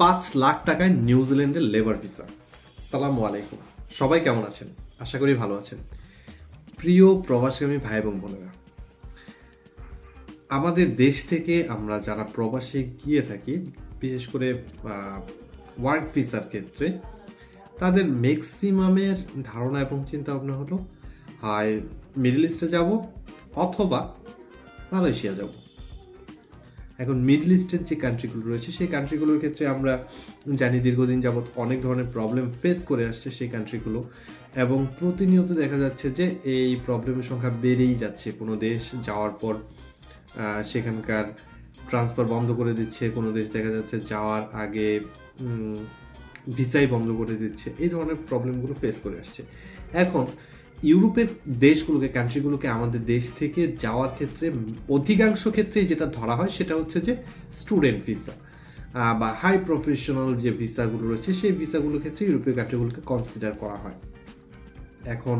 পাঁচ লাখ টাকায় নিউজিল্যান্ডের লেবার ভিসা। সালামু আলাইকুম। সবাই কেমন আছেন? আশা করি ভালো আছেন। প্রিয় প্রবাসগামী ভাই এবং বোনেরা, আমাদের দেশ থেকে আমরা যারা প্রবাসে গিয়ে থাকি, বিশেষ করে ওয়ার্ক ভিসার ক্ষেত্রে, তাদের ম্যাক্সিমামের ধারণা এবং চিন্তা ভাবনা হলো, হয় মিডল ইস্টে যাব অথবা মালয়েশিয়া যাব। এখন মিডল ইস্টের যে কান্ট্রিগুলো রয়েছে, সেই কান্ট্রিগুলোর ক্ষেত্রে আমরা জানি দীর্ঘদিন যাবৎ অনেক ধরনের প্রবলেম ফেস করে আসছে সেই কান্ট্রিগুলো এবং প্রতিনিয়ত দেখা যাচ্ছে যে এই প্রবলেমের সংখ্যা বেড়েই যাচ্ছে। কোনো দেশ যাওয়ার পর সেখানকার ট্রান্সফার বন্ধ করে দিচ্ছে, কোনো দেশ দেখা যাচ্ছে যাওয়ার আগে ভিসাই বন্ধ করে দিচ্ছে। এই ধরনের প্রবলেমগুলো ফেস করে আসছে। এখন ইউরোপের দেশগুলোকে কান্ট্রিগুলোকে আমাদের দেশ থেকে যাওয়ার ক্ষেত্রে, অধিকাংশ ক্ষেত্রে যেটা ধরা হয় সেটা হচ্ছে যে স্টুডেন্ট ভিসা বা হাই প্রফেশনাল যে ভিসাগুলো রয়েছে, সেই ভিসাগুলোর ক্ষেত্রে ইউরোপীয় কান্ট্রিগুলোকে কনসিডার করা হয়। এখন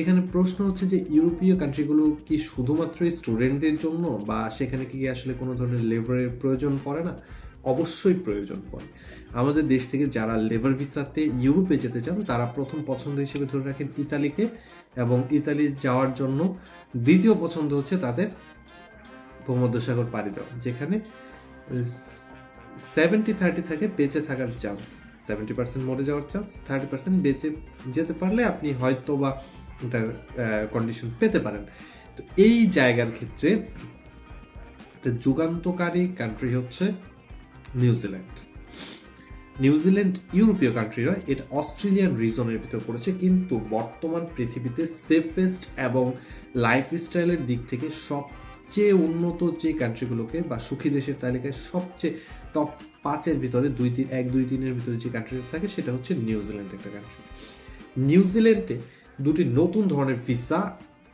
এখানে প্রশ্ন হচ্ছে যে ইউরোপীয় কান্ট্রিগুলো কি শুধুমাত্র স্টুডেন্টদের জন্য বা সেখানে কি আসলে কোনো ধরনের লেবারের প্রয়োজন পড়ে না? অবশ্যই প্রয়োজন পড়ে। আমাদের দেশ থেকে যারা লেবার ভিসাতে ইউরোপে যেতে চান, তারা প্রথম পছন্দ হিসেবে ধরে রাখেন ইতালিকে এবং ইতালি যাওয়ার জন্য দ্বিতীয় পছন্দ হচ্ছে তাদের ভূমধ্যসাগর পাড়ি দেওয়া, যেখানে সেভেন্টি থার্টি থাকে বেঁচে থাকার চান্স সেভেন্টি পার্সেন্ট মরে যাওয়ার চান্স থার্টি পার্সেন্ট বেঁচে যেতে পারলে আপনি হয়তো বা কন্ডিশন পেতে পারেন। তো এই জায়গার ক্ষেত্রে একটা যুগান্তকারী কান্ট্রি হচ্ছে নিউজিল্যান্ড নিউজিল্যান্ড ইউরোপীয় কান্ট্রি নয়, এটা অস্ট্রেলিয়ান রিজনের ভিতরে পড়েছে, কিন্তু বর্তমান পৃথিবীতে সেফেস্ট এবং লাইফস্টাইলের দিক থেকে সবচেয়ে উন্নত যে কান্ট্রিগুলোকে বা সুখী দেশের তালিকায় সবচেয়ে টপ পাঁচের ভিতরে দুই তিন, এক, দুই তিনের ভিতরে যে কান্ট্রি থাকে, সেটা হচ্ছে নিউজিল্যান্ড একটা কান্ট্রি নিউজিল্যান্ডে দুটি নতুন ধরনের ভিসা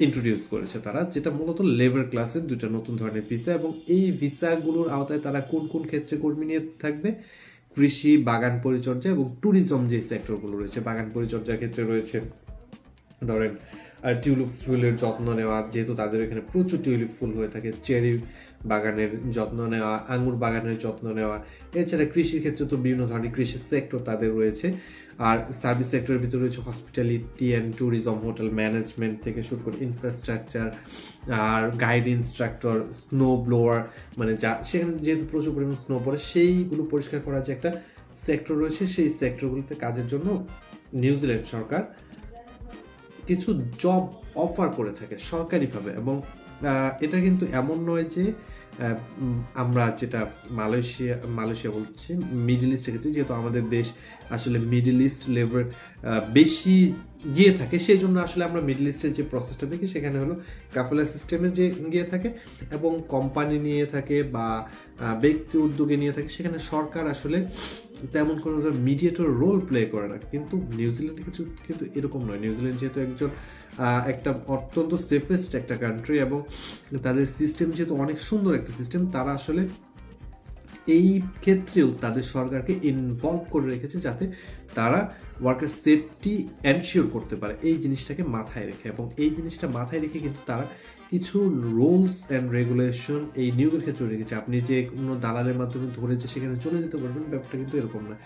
ইন্ট্রোডিউস করেছে তারা, যেটা মূলত লেবার ক্লাসের দুটা নতুন ধরনের ভিসা এবং এই ভিসাগুলোর আওতায় তারা কোন কোন ক্ষেত্রে কর্মী নিয়ে থাকবে? কৃষি, বাগান পরিচর্যা এবং ট্যুরিজম যে সেক্টরগুলো রয়েছে, বাগান পরিচর্যার ক্ষেত্রে রয়েছে ধরেন টিউলিপ ফুলের যত্ন নেওয়া, যেহেতু তাদের এখানে প্রচুর টিউলিপ ফুল হয়ে থাকে, চেরি বাগানের যত্ন নেওয়া আঙুর বাগানের যত্ন নেওয়া, এছাড়া কৃষির ক্ষেত্রে তো বিভিন্ন ধরনের কৃষি সেক্টর তাদের রয়েছে। আর সার্ভিস সেক্টরের ভিতরে রয়েছে hospitality and tourism hotel management থেকে শুরু করে ইনফ্রাস্ট্রাকচার আর গাইড ইনস্ট্রাক্টর স্নো ব্লোয়ার মানে যা, সেখানে যেহেতু প্রচুর পরিমাণ স্নো পড়ে, সেইগুলো পরিষ্কার করার যে একটা সেক্টর রয়েছে, সেই সেক্টরগুলোতে কাজের জন্য নিউজিল্যান্ড সরকার কিছু জব অফার করে থাকে সরকারিভাবে এবং এটা কিন্তু এমন নয় যে আমরা যেটা মালয়েশিয়া মালয়েশিয়া বলছি মিডল ইস্ট ক্ষেত্রে যেহেতু আমাদের দেশ আসলে মিডল ইস্ট লেবার বেশি গিয়ে থাকে সেই জন্য আসলে আমরা মিডল ইস্টের যে প্রসেসটা দেখি, সেখানে হলো কাফেলা সিস্টেমে যে গিয়ে থাকে এবং কোম্পানি নিয়ে থাকে বা ব্যক্তি উদ্যোগে নিয়ে থাকে, সেখানে সরকার আসলে তেমন কোনো মিডিয়েটর রোল প্লে করে না। কিন্তু নিউজিল্যান্ড কিছু কিন্তু এরকম নয়। নিউজিল্যান্ড যেহেতু একজন একটা অত্যন্ত সেফেস্ট একটা কান্ট্রি এবং তাদের সিস্টেম যেহেতু অনেক সুন্দর একটা সিস্টেম তারা আসলে এই ক্ষেত্রেও তাদের সরকারকে ইনভলভ করে রেখেছে যাতে তারা ওয়ার্কার সেফটি এনশিওর করতে পারে। এই জিনিসটাকে মাথায় রেখে এবং এই জিনিসটা মাথায় রেখে কিন্তু তারা কিছু রুলস অ্যান্ড রেগুলেশন এই নিয়োগের ক্ষেত্রে রেখেছে আপনি যে কোনো দালালের মাধ্যমে ধরে যে সেখানে চলে যেতে পারবেন, ব্যাপারটা কিন্তু এরকম না।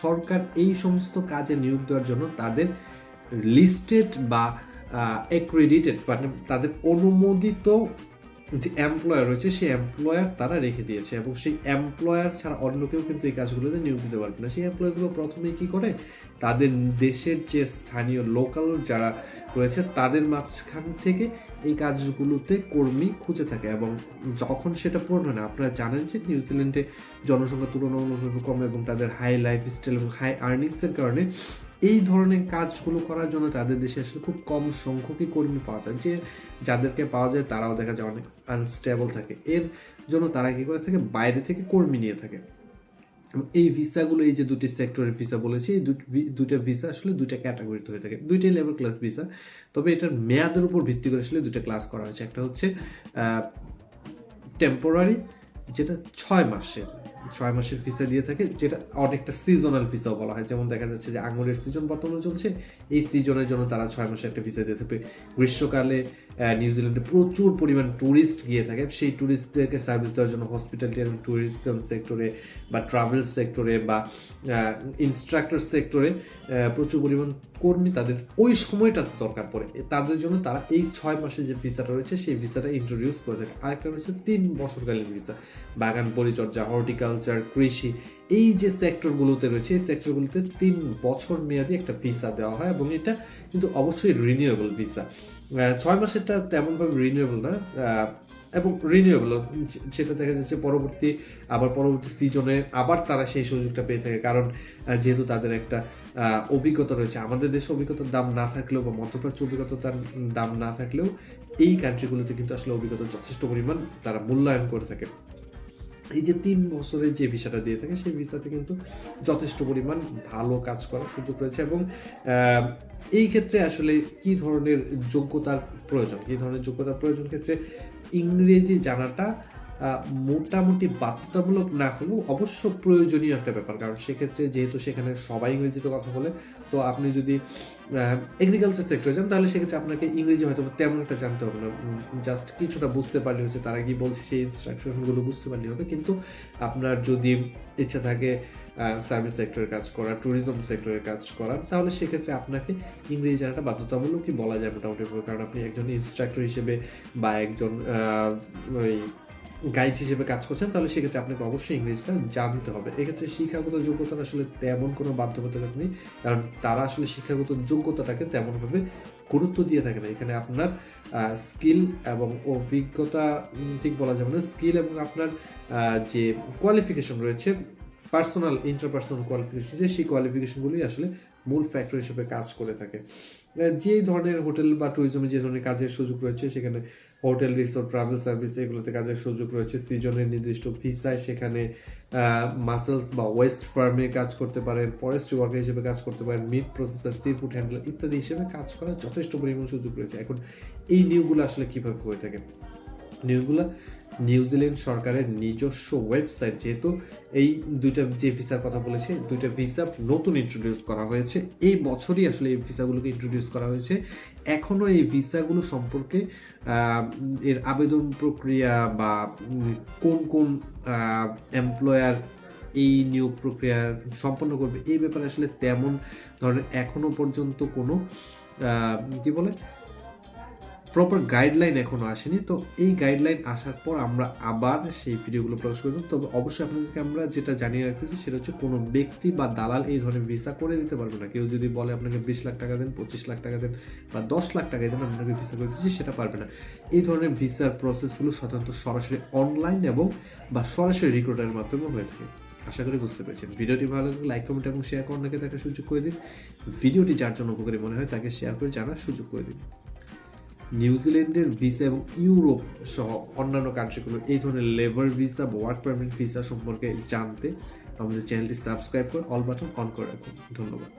সরকার এই সমস্ত কাজে নিয়োগ দেওয়ার জন্য তাদের লিস্টেড বা অ্যাক্রেডিটেড মানে তাদের অনুমোদিত যে এমপ্লয়ার রয়েছে, সেই এমপ্লয়ার তারা রেখে দিয়েছে এবং সেই এমপ্লয়ার ছাড়া অন্য কেউ কিন্তু এই কাজগুলোতে নিয়োগ দিতে পারবে না। সেই এমপ্লয়ারগুলো প্রথমেই কি করে? তাদের দেশের যে স্থানীয় লোকাল যারা রয়েছে তাদের মাঝখান থেকে এই কাজগুলোতে কর্মী খুঁজে থাকে এবং যখন সেটা পূরণ হয় না, আপনারা জানেন যে নিউজিল্যান্ডে জনসংখ্যা তুলনামূলকভাবে কম এবং তাদের হাই লাইফ স্টাইল এবং হাই আর্নিংসের কারণে এই ধরনের কাজগুলো করার জন্য তাদের দেশে আসলে খুব কম সংখ্যকই কর্মী পাওয়া যায়। যে যাদেরকে পাওয়া যায়, তারাও দেখা যায় অনেক আনস্টেবল থাকে। এর জন্য তারা কি করে থাকে? বাইরে থেকে কর্মী নিয়ে থাকে। এই ভিসাগুলো, এই যে দুটি সেক্টরের ভিসা বলেছি, এই দুইটা ভিসা আসলে দুইটা ক্যাটাগরিতে হয়ে থাকে। দুইটাই লেবার ক্লাস ভিসা তবে এটার মেয়াদের উপর ভিত্তি করে আসলে দুইটা ক্লাস করা হয়েছে। একটা হচ্ছে টেম্পোরারি যেটা ছয় মাসের। ছয় মাসের ভিসা দিয়ে থাকে, যেটা অনেকটা সিজনাল ভিসাও বলা হয়। যেমন দেখা যাচ্ছে যে আঙুরের সিজন বর্তমানে চলছে, এই সিজনের জন্য তারা ছয় মাসে একটা ভিসা দিয়ে থাকবে গ্রীষ্মকালে নিউজিল্যান্ডে প্রচুর পরিমাণ ট্যুরিস্ট গিয়ে থাকে। সেই ট্যুরিস্টদেরকে সার্ভিস দেওয়ার জন্য হসপিটালিটি এবং ট্যুরিজম সেক্টরে বা ট্রাভেল সেক্টরে বা ইনস্ট্রাক্টর সেক্টরে প্রচুর পরিমাণ কর্মী তাদের ওই সময়টাতে দরকার পড়ে। তাদের জন্য তারা এই ছয় মাসে যে ভিসাটা রয়েছে, সেই ভিসাটা ইন্ট্রোডিউস করে থাকে। আরেকটা রয়েছে তিন বছরকালীন ভিসা বাগান পরিচর্যা হর্টিকালচার কৃষি, এই যে সেক্টরগুলোতে রয়েছে, এই সেক্টরগুলোতে তিন বছর মেয়াদি একটা ভিসা দেওয়া হয় এবং এটা কিন্তু অবশ্যই রিনিউয়েবল ভিসা ছয় মাসেরটা তেমনভাবে রিনিউয়েবল না এবং রিনিউয়েবল সেটা দেখা যাচ্ছে পরবর্তী, আবার পরবর্তী সিজনে আবার তারা সেই সুযোগটা পেয়ে থাকে। কারণ যেহেতু তাদের একটা অভিজ্ঞতা রয়েছে, আমাদের দেশে অভিজ্ঞতার দাম না থাকলেও বা মধ্যপ্রাচ্য অভিজ্ঞতার দাম না থাকলেও এই কান্ট্রিগুলোতে কিন্তু আসলে অভিজ্ঞতা যথেষ্ট পরিমাণ তারা মূল্যায়ন করে থাকে। এই যে তিন বছরের যে ভিসাটা দিয়ে থাকে, সেই ভিসাতে কিন্তু যথেষ্ট পরিমাণ ভালো কাজ করার সুযোগ রয়েছে এবং এই ক্ষেত্রে আসলে কি ধরনের যোগ্যতার প্রয়োজন? কি ধরনের যোগ্যতার প্রয়োজন ক্ষেত্রে ইংরেজি জানাটা মোটামুটি বাধ্যতামূলক না হলেও অবশ্য প্রয়োজনীয় একটা ব্যাপার। কারণ সেক্ষেত্রে যেহেতু সেখানে সবাই ইংরেজিতে কথা বলে তো আপনি যদি এগ্রিকালচার সেক্টরে যান, তাহলে সেক্ষেত্রে আপনাকে ইংরেজি হয়তো তেমন একটা জানতে হবে না। জাস্ট কিছুটা বুঝতে পারলে হচ্ছে। তারা কি বলছে, সেই ইনস্ট্রাকশনগুলো বুঝতে পারলে হবে। কিন্তু আপনার যদি ইচ্ছা থাকে সার্ভিস সেক্টরে কাজ করা ট্যুরিজম সেক্টরে কাজ করা, তাহলে সেক্ষেত্রে আপনাকে ইংরেজি জানাটা বাধ্যতামূলকই বলা যায় মোটামুটি। কারণ আপনি একজন ইনস্ট্রাক্টর হিসেবে বা একজন ওই গাইড হিসেবে কাজ করছেন, তাহলে সেক্ষেত্রে আপনাকে অবশ্যই ইংরেজিটা জানতে হবে। এক্ষেত্রে শিক্ষাগত যোগ্যতার আসলে তেমন কোনো বাধ্যবাধকতা নেই, কারণ তারা আসলে শিক্ষাগত যোগ্যতাটাকে তেমনভাবে গুরুত্ব দিয়ে থাকে না। এখানে আপনার স্কিল এবং অভিজ্ঞতা ঠিক বলা যাবে না, স্কিল এবং আপনার যে কোয়ালিফিকেশন রয়েছে পার্সোনাল ইন্টারপার্সোনাল কোয়ালিফিকেশন যে সেই কোয়ালিফিকেশনগুলি আসলে মূল ফ্যাক্টর হিসেবে কাজ করে থাকে। যে ধরনের হোটেল বা ট্যুরিজমে যে ধরনের কাজের সুযোগ রয়েছে, সেখানে হোটেল রিসোর্ট ট্রাভেল সার্ভিস এগুলোতে কাজের সুযোগ রয়েছে। সিজনের নির্দিষ্ট ভিসায় সেখানে মাসেলস বা ওয়েস্ট ফার্মে কাজ করতে পারেন ফরেস্ট ওয়ার্কার হিসেবে কাজ করতে পারেন meat processor sea food handler ইত্যাদি হিসেবে কাজ করার যথেষ্ট পরিমাণ সুযোগ রয়েছে। এখন এই নিয়োগগুলো আসলে কীভাবে হয়ে থাকে? নিয়োগগুলো নিউজিল্যান্ড সরকারের নিজস্ব ওয়েবসাইট, যেহেতু এই দুইটা যে ভিসার কথা বলেছে, দুইটা ভিসা নতুন ইন্ট্রোডিউস করা হয়েছে। এই বছরই আসলে এই ভিসাগুলোকে ইন্ট্রোডিউস করা হয়েছে। এখনও এই ভিসাগুলো সম্পর্কে এর আবেদন প্রক্রিয়া বা কোন কোন এমপ্লয়ার এই নিয়োগ প্রক্রিয়া সম্পন্ন করবে, এই ব্যাপারে আসলে তেমন ধরনের এখনও পর্যন্ত কোনো কি বলে প্রপার গাইডলাইন এখনও আসেনি, তো এই গাইডলাইন আসার পর আমরা আবার সেই ভিডিওগুলো প্রকাশ করব। তবে অবশ্যই আপনাদেরকে আমরা যেটা জানিয়ে রাখতেছি, সেটা হচ্ছে কোনো ব্যক্তি বা দালাল এই ধরনের ভিসা করে দিতে পারবে না। কেউ যদি বলে আপনাকে বিশ লাখ টাকা দেন, পঁচিশ লাখ টাকা দেন বা দশ লাখ টাকা দেন, আপনাকে ভিসা করে দিচ্ছি, সেটা পারবে না। এই ধরনের ভিসার প্রসেসগুলো সাধারণত সরাসরি অনলাইন এবং বা সরাসরি রিক্রুটারের মাধ্যমে হয়ে থাকে। আশা করি বুঝতে পেরেছেন। ভিডিওটি ভালো লাগলে লাইক কমেন্ট এবং শেয়ার করে অন্যকে দেখার সুযোগ করে দিন। ভিডিওটি যার জন্য উপকারী মনে হয়, তাকে শেয়ার করে জানার সুযোগ করে দিন। নিউজিল্যান্ডের ভিসা এবং ইউরোপ সহ অন্যান্য কান্ট্রিগুলো এই ধরনের লেবার ভিসা বা ওয়ার্ক পারমিট ভিসা সম্পর্কে জানতে আমাদের চ্যানেলটি সাবস্ক্রাইব করে অল বাটন অন করে রাখুন। ধন্যবাদ।